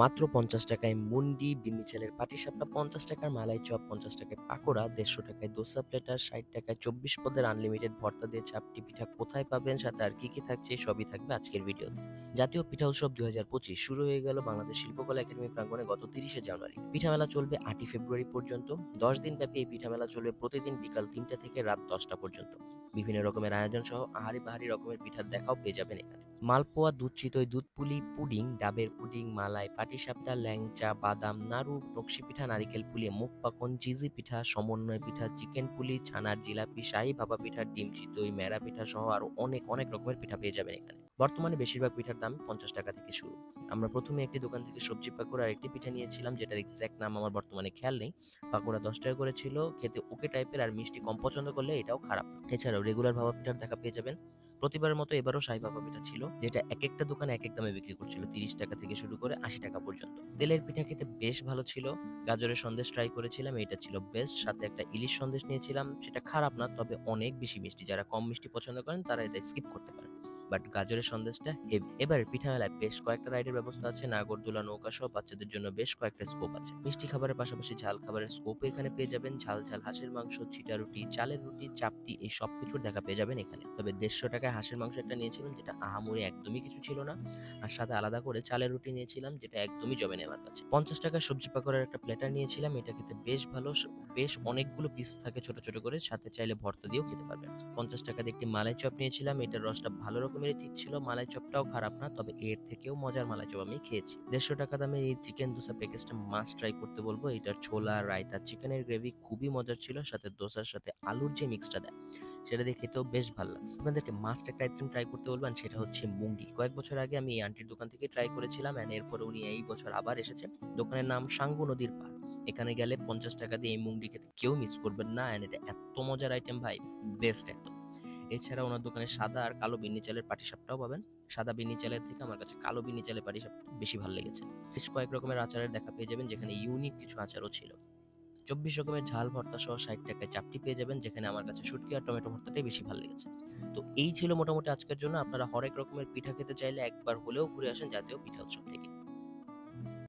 মাত্র পঞ্চাশ টাকায় মুন্ডি, বিন্নি চালের পাটিসাপটা পঞ্চাশ টাকার, মালাই চপ পঞ্চাশ টাকায় পাকোড়া, দেড়শো টাকায় দোসা প্লেটার, ষাট টাকায় চব্বিশ পদের আনলিমিটেড ভর্তা দিয়ে চাপটি পিঠা কোথায় পাবেন, সাথে আর কি কি থাকছে, সবই থাকবে আজকের ভিডিওতে। জাতীয় পিঠা উৎসব দুই হাজার পঁচিশ শুরু হয়ে গেল বাংলাদেশ শিল্পকলা একাডেমি প্রাঙ্গণে গত তিরিশে জানুয়ারি। পিঠা মেলা চলবে আটই ফেব্রুয়ারি পর্যন্ত। দশ দিন ব্যাপী এই পিঠা মেলা চলবে প্রতিদিন বিকাল তিনটা থেকে রাত দশটা পর্যন্ত। বিভিন্ন রকমের আয়োজন সহ আহারি বাহারি রকমের পিঠার দেখাও পেয়ে যাবেন এখানে। মালপোয়া, দুধ চিতই, দুধ পুলি, পুডিং, ডাবের পুডিং, মালাই পাটিসাপটা ল্যাংচা, বাদাম, নাড়ু নকশি পিঠা, নারিকেল পুলি মুখ পাকন, চিজি পিঠা, সমন্বয় পিঠা, চিকেন পুলি, ছানার জিলাপি, শাহী ভাপা পিঠা, ডিম চিতই, মেরা পিঠা সহ আরও অনেক অনেক রকমের পিঠা পেয়ে যাবেন এখানে। বর্তমানে বেশিরভাগ পিঠার দাম পঞ্চাশ টাকা থেকে শুরু। আমরা প্রথমে একটি দোকান থেকে সবজি পাকোড়া আর একটি পিঠা নিয়েছিলাম, যেটার এক্স্যাক্ট নাম আমার বর্তমানে খেয়াল নেই। পাকোড়া দশ টাকা করে ছিল, খেতে ওকে টাইপের আর মিষ্টি কম পছন্দ করলে এটাও খারাপ। এছাড়াও রেগুলার ভাপা পিঠার দেখা পেয়ে যাবেন। প্রতিবারের মতো এবারও সাই বাবা পিঠা ছিল, যেটা এক একটা দোকানে এক এক দামে বিক্রি করছিল, তিরিশ টাকা থেকে শুরু করে আশি টাকা পর্যন্ত। তেলের পিঠা খেতে বেশ ভালো ছিল, গাজরের সন্দেশ ট্রাই করেছিলাম, এটা ছিল বেস্ট সাথে একটা ইলিশ সন্দেশ নিয়েছিলাম, সেটা খারাপ না, তবে অনেক বেশি মিষ্টি, যারা কম মিষ্টি পছন্দ করেন, তারা এটা স্কিপ করতে পারেন। বাট গাজরের সন্দেশটা হেভি এবার পিঠা মেলায় বেশ কয়েকটা রাইডের ব্যবস্থা আছে, নাগরদোলা নৌকা সহ বাচ্চাদের জন্য বেশ কয়েকটা স্কোপ আছে। মিষ্টি খাবারের পাশাপাশি ঝাল খাবারের স্কোপ এখানে পেয়ে যাবেন। ঝাল ঝাল হাঁসের মাংস, ছিটা রুটি, চালের রুটি, চাপটি এই সব কিছুর দেখা পেয়ে যাবেন এখানে। তবে দেড়শো টাকায় হাঁসের মাংস একটা নিয়েছিলাম যেটা আহামরি একদমই কিছু ছিল না। আর সাথে আলাদা করে চালের রুটি নিয়েছিলাম যেটা একদমই নেই আমার কাছে। পঞ্চাশ টাকার সবজি পাকোড়ার একটা প্লেটার নিয়েছিলাম। এটা খেতে বেশ ভালো। বেশ অনেকগুলো পিস থাকে ছোট ছোট করে। সাথে চাইলে ভর্তা দিয়েও খেতে পারবেন। পঞ্চাশ টাকা দিয়ে একটি মালাই চপ নিয়েছিলাম। এটার রসটা ভালো রকমেরই ঠিক ছিল। মালাই চপটাও খারাপ না, তবে এর থেকেও মজার মালাই চপ আমি খেয়েছি। দেড়শো টাকা দামে এই চিকেন দোসা প্যাকেজটা মাস্ট ট্রাই করতে বলব। এটার ছোলা, রায়তা, চিকেনের গ্রেভি খুবই মজার ছিল। সাথে দোসার সাথে আলুর যে মিক্সটা দেয়, সেটা দিয়ে খেতেও বেশ ভালো লাগছে। আপনাদেরকে মাস্ট একটা আইটেম ট্রাই করতে বলবেন সেটা হচ্ছে মুঙ্গি। কয়েক বছর আগে আমি এই আন্টির দোকান থেকে ট্রাই করেছিলাম এরপরে উনি এই বছর আবার এসেছে দোকানের নাম সাঙ্গু নদীর পার এখানে গেলে পঞ্চাশ টাকা দিয়ে এই মুঙ্গি খেতে কেউ মিস করবেন না এন্ড এটা এত মজার আইটেম ভাই বেস্ট একদম। এছাড়া ওনার দোকানে সাদা আর কালো বিন্নি চালের পাটিসাপটাও পাবেন। সাদা বিন্নি চালের থেকে আমার কাছে কালো বিন্নি চালের পাটিসাপটা বেশি ভালো লেগেছে। বেশ কয়েক রকমের আচারের দেখা পেয়ে যাবেন যেখানে ইউনিক কিছু আচারও ছিল। চব্বিশ রকমের ঝাল ভর্তা সহ ষাট টাকায় চাপটি পেয়ে যাবেন যেখানে আমার কাছে শুটকি আর টমেটো ভর্তাটাই বেশি ভালো লেগেছে। তো এই ছিল মোটামুটি আজকের জন্য। আপনারা হরেক রকমের পিঠা খেতে চাইলে একবার হলেও ঘুরে আসেন জাতীয় পিঠা উৎসব থেকে।